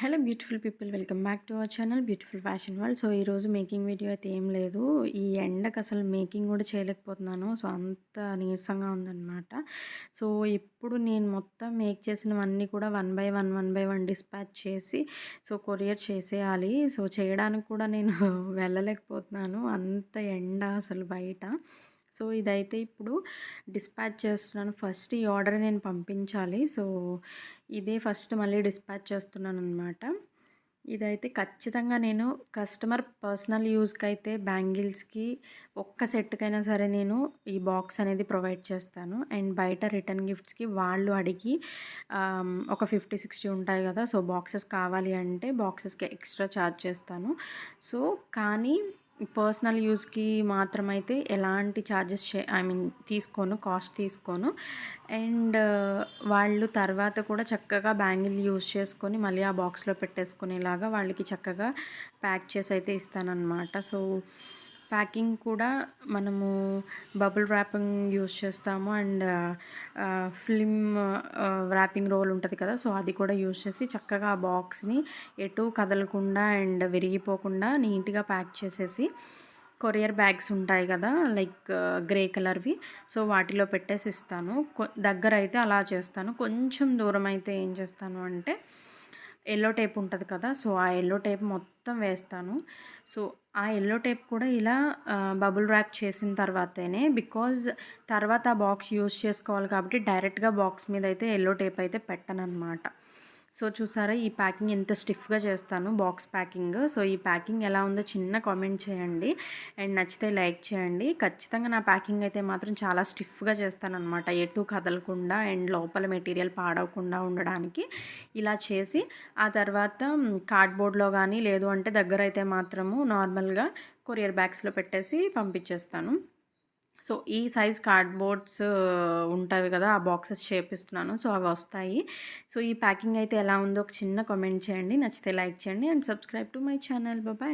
Hello beautiful people welcome back to our channel beautiful fashion world. So ఈరోజు making video అయితే ఏం లేదు. ఈ ఎండకు అసలు మేకింగ్ కూడా చేయలేకపోతున్నాను. సో అంత నీరసంగా ఉందన్నమాట. సో ఇప్పుడు నేను మొత్తం మేక్ చేసినవన్నీ కూడా one by one one by one dispatch చేసి సో కొరియర్ చేసేయాలి. సో చేయడానికి కూడా నేను వెళ్ళలేకపోతున్నాను. అంత ఎండ అసలు బయట. సో ఇదైతే ఇప్పుడు డిస్పాచ్ చేస్తున్నాను. ఫస్ట్ ఈ ఆర్డర్ నేను పంపించాలి. సో ఇదే ఫస్ట్ మళ్ళీ డిస్పాచ్ చేస్తున్నాను అనమాట ఇదైతే ఖచ్చితంగా నేను కస్టమర్ పర్సనల్ యూస్కి అయితే బ్యాంగిల్స్కి ఒక్క సెట్కైనా సరే నేను ఈ బాక్స్ అనేది ప్రొవైడ్ చేస్తాను. అండ్ బయట రిటర్న్ గిఫ్ట్స్కి వాళ్ళు అడిగి ఒక ఫిఫ్టీ సిక్స్టీ ఉంటాయి కదా సో బాక్సెస్ కావాలి అంటే బాక్సెస్కి ఎక్స్ట్రా ఛార్జ్ చేస్తాను. సో కానీ పర్సనల్ యూస్కి మాత్రమైతే ఎలాంటి ఛార్జెస్ ఐ మీన్ తీసుకోను కాస్ట్ తీసుకోను. అండ్ వాళ్ళు తర్వాత కూడా చక్కగా బ్యాంగిల్ యూస్ చేసుకొని మళ్ళీ ఆ బాక్స్లో పెట్టేసుకునేలాగా వాళ్ళకి చక్కగా ప్యాక్ చేసి అయితే ఇస్తానన్నమాట. సో ప్యాకింగ్ కూడా మనము బబుల్ ర్యాపింగ్ యూస్ చేస్తాము అండ్ ఫిల్మ్ ర్యాపింగ్ రోల్ ఉంటుంది కదా సో అది కూడా యూస్ చేసి చక్కగా ఆ బాక్స్ని ఎటు కదలకుండా అండ్ విరిగిపోకుండా నీట్గా ప్యాక్ చేసేసి కొరియర్ బ్యాగ్స్ ఉంటాయి కదా లైక్ గ్రే కలర్వి సో వాటిలో పెట్టేసి ఇస్తాను. దగ్గర అయితే అలా చేస్తాను. కొంచెం దూరం అయితే ఏం చేస్తాను అంటే ఎల్లో టేప్ ఉంటుంది కదా సో ఆ ఎల్లో టేప్ మొత్తం వేస్తాను. సో ఆ ఎల్లో టేప్ కూడా ఇలా బబుల్ ర్యాప్ చేసిన తర్వాతనే బికాజ్ తర్వాత ఆ బాక్స్ యూస్ చేసుకోవాలి కాబట్టి డైరెక్ట్గా బాక్స్ మీద అయితే ఎల్లో టేప్ అయితే పెట్టనన్నమాట. సో చూసారా ఈ ప్యాకింగ్ ఎంత స్టిఫ్గా చేస్తాను బాక్స్ ప్యాకింగ్. సో ఈ ప్యాకింగ్ ఎలా ఉందో చిన్న కామెంట్ చేయండి. అండ్ నచ్చితే లైక్ చేయండి. ఖచ్చితంగా నా ప్యాకింగ్ అయితే మాత్రం చాలా స్టిఫ్గా చేస్తాను అనమాట ఎటు కదలకుండా అండ్ లోపల మెటీరియల్ పాడవకుండా ఉండడానికి ఇలా చేసి ఆ తర్వాత కార్డ్బోర్డ్లో కానీ లేదు అంటే దగ్గర అయితే మాత్రము నార్మల్గా కొరియర్ బ్యాగ్స్లో పెట్టేసి పంపించేస్తాను. సో ఈ సైజ్ కార్డ్బోర్డ్స్ ఉంటాయి కదా ఆ బాక్సెస్ చేపిస్తున్నాను. సో అవి వస్తాయి. సో ఈ ప్యాకింగ్ అయితే ఎలా ఉందో ఒక చిన్న కామెంట్ చేయండి. నచ్చితే లైక్ చేయండి and subscribe to my channel. బాబాయ్